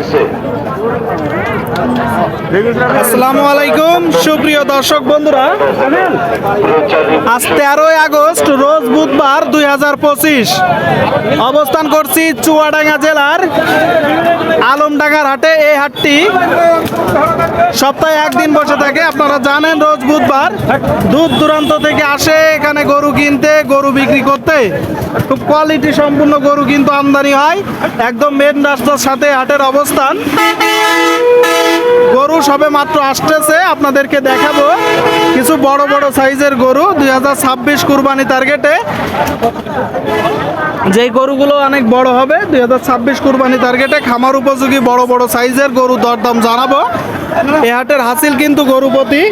দিছে আসসালামু আলাইকুম, সুপ্রিয় দর্শক বন্ধুরা। আজ তেরোই আগস্ট, রোজ বুধবার দুই হাজার পঁচিশ। অবস্থান করছি চুয়াডাঙ্গা জেলার আলমডাঙ্গার হাটে। এই হাটটি সপ্তাহে একদিন বসে থাকে। আপনারা জানেন, রোজ বুধবার দূর দূরান্ত থেকে আসে, এখানে গরু কিনতে, গরু বিক্রি করতে। খুব কোয়ালিটি সম্পূর্ণ গরু কিন্তু আমদানি হয়। একদম মেন রাস্তার সাথে হাটের অবস্থান। গরু সবে মাত্র আসতেছে, আপনাদেরকে দেখাবো। কিছু বড় বড় সাইজের গরু, দুই হাজার ছাব্বিশ কুরবানি টার্গেটে যে গরুগুলো অনেক বড় হবে, দুই হাজার ছাব্বিশ কুরবানি টার্গেটে খামার উপযোগী বড় বড় সাইজের গরু দরদাম জানাব। এ হাটের হাসিল কিন্তু গরু প্রতি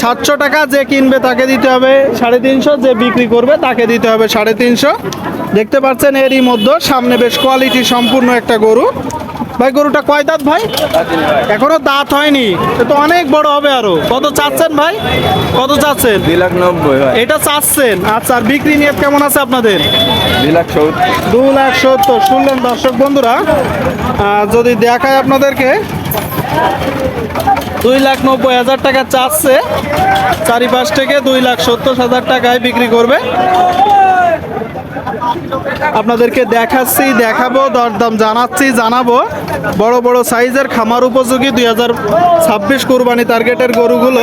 সাতশো টাকা যে কিনবে তাকে দিতে হবে সাড়ে তিনশো, যে বিক্রি করবে তাকে দিতে হবে সাড়ে তিনশো। দেখতে পাচ্ছেন এরই মধ্যে সামনে বেশ কোয়ালিটি সম্পূর্ণ একটা গরু। ভাই গরুটা কয় দাঁত ভাই? এখনও দাঁত হয়নি। তো অনেক বড় হবে আরও। কত চাচ্ছেন ভাই? কত চাচ্ছেন? দুই লাখ নব্বই এটা চাচ্ছেন। আচ্ছা আর বিক্রি নিয়ে কেমন আছে আপনাদের? দুই লাখ সত্তর। দু লাখ সত্তর। শুনলেন দর্শক বন্ধুরা যদি দেখায় আপনাদেরকে দুই লাখ নব্বই হাজার টাকা চাচ্ছে। চারিপাশ থেকে দুই লাখ সত্তর হাজার টাকায় বিক্রি করবে। আপনাদেরকে দেখাচ্ছি দেখাবো দরদাম জানাচ্ছি জানাব। বড় বড় সাইজের খামার উপযোগী দুই হাজার ছাব্বিশ কোরবানি টার্গেটের গরুগুলো।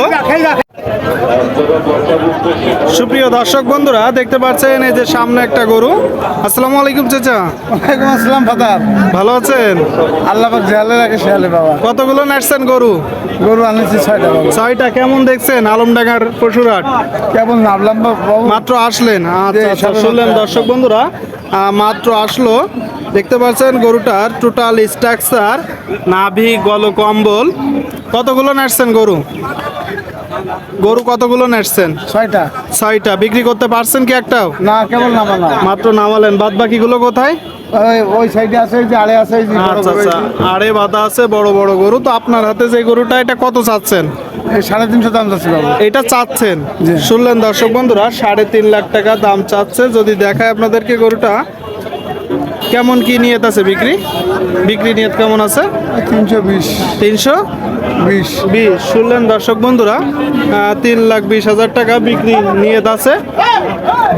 সুপ্রিয় দর্শক বন্ধুরা দেখতে পাচ্ছেন এই যে সামনে একটা গরু। আসসালামু আলাইকুম চাচা। ওয়ালাইকুম আসসালাম ফাদার। ভালো আছেন? আল্লাহ পাক জেলে রাখে শেয়ালে বাবা। কতগুলো নাচছেন গরু? গরু আনেছি ছয়টা ছয়টা কেমন দেখছেন আলমডাঙ্গার পশুরহাট কেমন নামলাম মাত্র আসলেন। আচ্ছা আচ্ছা শুনলেন দর্শক বন্ধুরা মাত্র আসলো। দেখতে পাচ্ছেন গরুটার টোটাল স্ট্রাকচার নাভি গল কম্বল। কতগুলো নাচছেন গরু? গরু কতগুলো নাচছেন ছয়টা। ছয়টা। বিক্রি করতে পারছেন কি একটাও? না কেবল নামালাম। মাত্র নামালেন। বাদ বাকিগুলো কোথায়? ওই ওই সাইডে আছে যে আড়ে আছে আচ্ছা আচ্ছা। বাধা আছে বড় বড় গরু। তো আপনার হাতে যে গরুটা এটা কত চাচ্ছেন? সাড়ে তিনশো দাম বাবু। এটা চাচ্ছেন। শুনলেন দর্শক বন্ধুরা সাড়ে তিন লাখ টাকা দাম চাচ্ছে। যদি দেখায় আপনাদেরকে গরুটা কেমন কি নিয়ত আছে বিক্রি? বিক্রি নিয়ত কেমন আছে? তিনশো বিশ। তিনশো? বিশ। বিশ। শুনলেন দর্শক বন্ধুরা তিন লাখ বিশ হাজার টাকা বিক্রি নিয়ত আছে।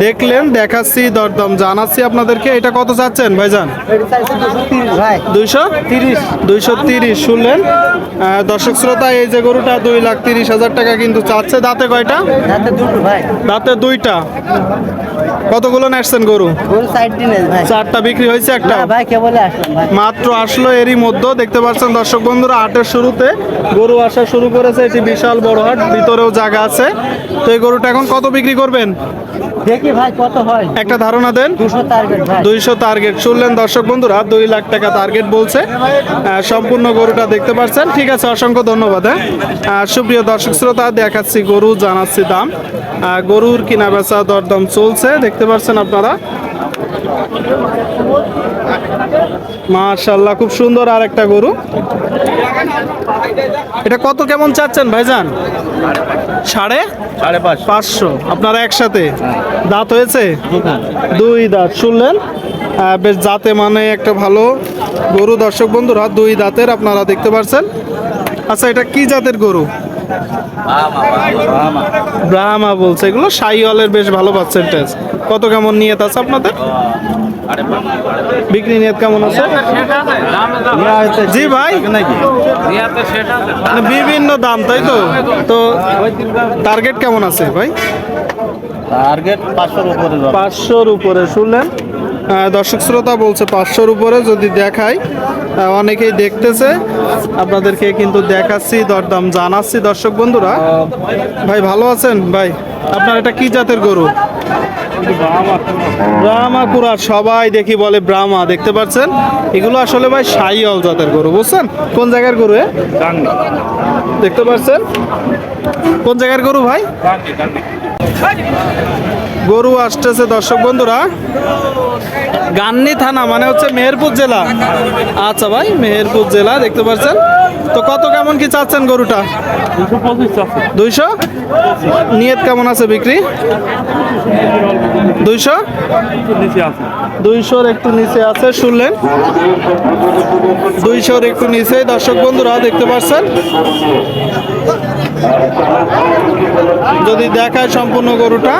দেখলেন দেখাচ্ছি দরদম জানাচ্ছি আপনাদেরকে। এটা কত চাচ্ছেন ভাইজান? ভাই। দুইশো? তিরিশ। দুইশো তিরিশ শুনলেন? দর্শক শ্রোতা এই যে গরুটা দুই লাখ তিরিশ হাজার টাকা কিন্তু চাচ্ছে। দাঁতে কয়টা? দাঁতে দুইটা। কতগুলো নেসছেন গরু? চারটা বিক্রি হয়েছে একটা? মাত্র আসলো এরই মধ্যে। দেখতে পাচ্ছেন দর্শক বন্ধুরা হাটের শুরুতে গরু আসা শুরু করেছে। এটি বিশাল বড় হাট ভিতরেও জায়গা আছে। তো এই গরুটা এখন কত বিক্রি করবেন? দেখি ভাই কত হয়। একটা ধারণা দেন। দুশো টার্গেট দুইশো টার্গেট শুনলেন দর্শক বন্ধুরা দুই লাখ টাকা টার্গেট বলছে। সম্পূর্ণ গরুটা দেখতে পাচ্ছেন। ঠিক আছে অসংখ্য ধন্যবাদ হ্যাঁ। সুপ্রিয় দর্শক শ্রোতা দেখাচ্ছি গরু জানাচ্ছি দাম। গরুর কিনা বেচা দরদাম চলছে দেখতে পাচ্ছেন আপনারা। মাশাল্লাহ খুব সুন্দর আর একটা গরু। এটা কত কেমন চাচ্ছেন ভাইজান? সাড়ে সাড়ে পাঁচশো। আপনারা একসাথে? দাঁত হয়েছে? দুই দাঁত। শুনলেন? বেশ জাতে মানে একটা ভালো গরু। দর্শক বন্ধুরা দুই দাঁতের আপনারা দেখতে পাচ্ছেন আচ্ছা এটা কি জাতের গরু? ব্রাহ্মা বলছে এগুলো সাইওয়ালের বেশ ভালো পার্সেন্টেজ কত কেমন নিয়ত আছে আপনাদের? বিক্রি নিয়ত কেমন আছে? জি ভাই। মানে বিভিন্ন দাম তাই তো? তো টার্গেট কেমন আছে ভাই? টার্গেট পাঁচশোর উপরে পাঁচশোর উপরে শুনলেন। দর্শক শ্রোতা বলছে পাঁচশোর উপরে যদি দেখাই অনেকেই দেখতেছে। আপনাদেরকে কিন্তু দেখাচ্ছি, দরদাম জানাচ্ছি দর্শক বন্ধুরা। ভাই, ভালো আছেন? ভাই, আপনার এটা কি জাতের গরু? ব্রাহ্মা কুড়া, সবাই দেখি বলে ব্রাহ্মা, দেখতে পাচ্ছেন? এগুলো আসলে ভাই সাইয়ল জাতের গরু, বুঝছেন? কোন জায়গার গরু? দেখতে পাচ্ছেন? কোন জায়গার গরু ভাই? গরু আসতেছে, দর্শক বন্ধুরা। গান্নি থানা মানে হচ্ছে মেহেরপুর জেলা। আচ্ছা ভাই, মেহেরপুর জেলা, দেখতে পাচ্ছেন? তো কত, কেমন কি চাচ্ছেন গরুটা? দুইশো? নিয়ত কেমন আছে বিক্রি? দুইশো? দুইশোর একটু নিচে আছে, শুনলেন? দুইশোর একটু নিচে দর্শক বন্ধুরা, দেখতে পাচ্ছেন? যদি দেখায় সম্পূর্ণ গরুটা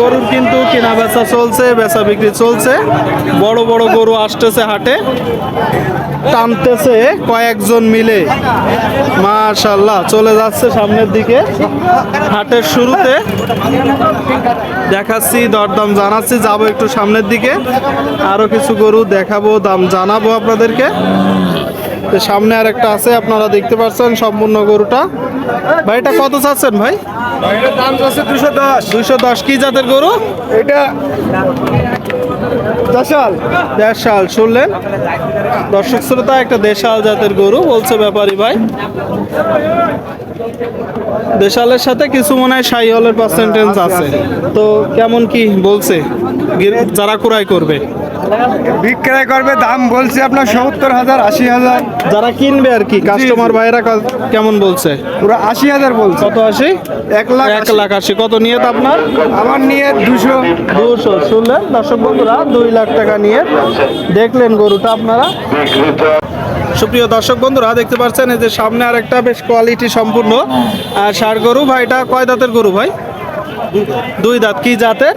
গরুর কিন্তু কেনা বেচা চলছে, বেচা বিক্রি চলছে। বড় বড় গরু আসতেছে হাটে, টানতেছে কয়েকজন মিলে। মাশাল্লাহ চলে যাচ্ছে সামনের দিকে হাটের শুরুতে। দেখাচ্ছি, দরদাম জানাচ্ছি, যাব একটু সামনের দিকে। আরও কিছু গরু দেখাবো, দাম জানাব আপনাদেরকে। সামনে আর একটা আছে আপনারা দেখতে পাচ্ছেন সম্পূর্ণ গরুটা। ভাই এটা কত চাচ্ছেন ভাই? দাম আছে দুশো দশ। দুইশো দশ কি জাতের গরু? এটা দশাল। দেড়শাল শুনলেন? দর্শক শ্রোতা একটা দেশাল জাতের গরু বলছে ব্যাপারী ভাই। দেশালের সাথে কিছু মনে হয় সাইহলের পার্সেন্টেজ আছে। তো কেমন কি বলছে? যারা ক্রয় করবে। বিক্রয় করবে দাম বলছে আপনার সত্তর হাজার আশি হাজার। যারা কিনবে আর কি কাস্টমার ভাইরা কেমন বলছে? পুরো আশি হাজার বলছে। কত আশি? এক লাখ এক লাখ আশি। কত নিয়ে আপনার? আমার নিয়ে দুশো। দুশো। শুনলেন? দর্শক বন্ধুরা দুই লাখ টাকা নিয়ে দেখলেন গরুটা আপনারা। সুপ্রিয় দর্শক বন্ধুরা দেখতে পাচ্ছেন এই যে সামনে আরেকটা বেশ কোয়ালিটি সম্পূর্ণ আর ষাড় গরু। ভাই এটা কয় দাঁতের গরু ভাই? দুই দাঁত কি জাতের?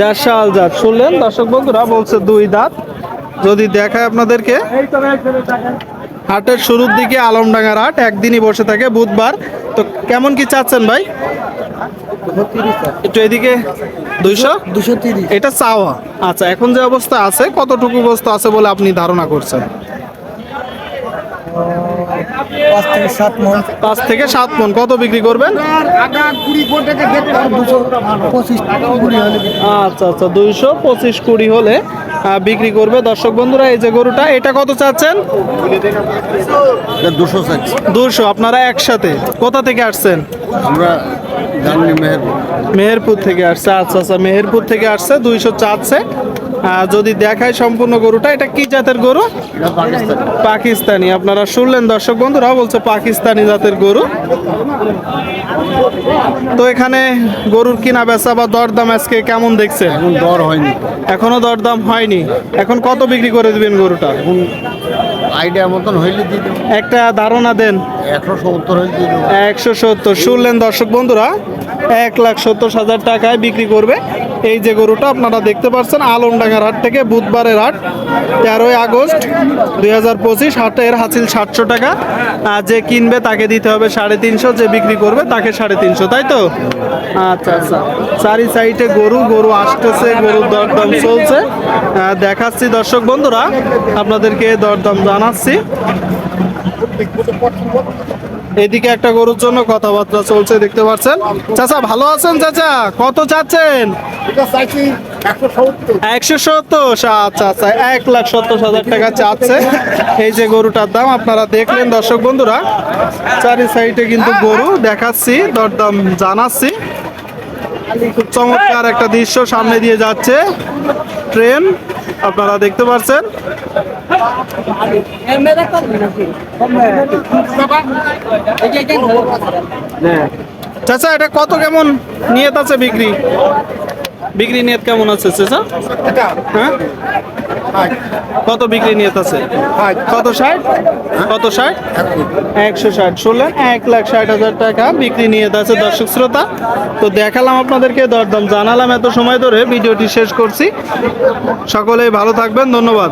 দেড়শাল জাত। শুনলেন দর্শক বন্ধুরা বলছে দুই দাঁত। যদি দেখায় আপনাদেরকে হাটের শুরুর দিকে আলমডাঙ্গার হাট একদিনই বসে থাকে বুধবার। তো কেমন কি চাচ্ছেন ভাই? একটু এদিকে দুইশো? দুশো তিরিশ। এটা চাওয়া। আচ্ছা এখন যে অবস্থা আছে কতটুকু অবস্থা আছে বলে আপনি ধারণা করছেন? পাঁচ থেকে সাত মন। পাঁচ থেকে সাত মন। কত বিক্রি করবেন? আচ্ছা আচ্ছা দুইশো পঁচিশ কুড়ি হলে বিক্রি করবে। দর্শক বন্ধুরা এই যে গরুটা এটা কত চাচ্ছেন? দুশো দুশো আপনারা একসাথে। কোথা থেকে আসছেন? আমরা মেহেরপুর থেকে আসছে। আচ্ছা আচ্ছা মেহেরপুর থেকে আসছে দুইশো চাচ্ছে। যদি দেখায় সম্পূর্ণ গরুটা এটা কি জাতের গরু? পাকিস্তানি। আপনারা শুনলেন দর্শক বন্ধুরা বলছে পাকিস্তানি জাতের গরু। তো এখানে গরুর কিনা বেচা বা দরদাম আজকে কেমন দেখছে এখন দর হয়নি। এখনও দরদাম হয়নি। এখন কত বিক্রি করে দিবেন গরুটা? আইডিয়া মতন হইলে দিয়ে একটা ধারণা দেন। একশো সত্তর একশো সত্তর। শুনলেন দর্শক বন্ধুরা এক লাখ সত্তর হাজার টাকায় বিক্রি করবে। এই যে গরুটা আপনারা দেখতে পাচ্ছেন, আলমডাঙ্গার হাট থেকে বুধবারের হাট, তেরোই আগস্ট দুই হাজার পঁচিশ হাটের হাসিল সাতশো টাকা। আর যে কিনবে তাকে দিতে হবে সাড়ে তিনশো, যে বিক্রি করবে তাকে সাড়ে তিনশো, তাই তো? আচ্ছা আচ্ছা। চারি সাইডে গরু গরু আসতেছে, গরুর দরদাম চলছে। দেখাচ্ছি দর্শক বন্ধুরা, আপনাদেরকে দরদাম জানাচ্ছি। এদিকে একটা গরুর জন্য কথাবার্তা চলছে, দেখতে পাচ্ছেন। চাচা, ভালো আছেন চাচা? কত চাচ্ছেন? একশো সত্তর। আচ্ছা আচ্ছা এক লাখ সত্তর হাজার টাকা চাচ্ছে। এই যে গরুটার দাম, আপনারা দেখলেন দর্শক বন্ধুরা, চারি সাইডে কিন্তু গরু দেখাচ্ছি জানাচ্ছি। খুব চমৎকার একটা দৃশ্য সামনে দিয়ে যাচ্ছে, ট্রেন। আপনারা দেখতে পাচ্ছেন চাচা এটা কত কেমন নিয়ে আছে বিক্রি? বিক্রি নিয়ত কেমন আছে চাচা হ্যাঁ? কত বিক্রি নিয়ত আছে? কত ষাট? কত ষাট? একশো ষাট। শুনলেন? এক লাখ ষাট হাজার টাকা বিক্রি নিয়ত আছে দর্শক শ্রোতা। তো দেখালাম আপনাদেরকে দরদাম জানালাম এত সময় ধরে। ভিডিওটি শেষ করছি। সকলেই ভালো থাকবেন ধন্যবাদ।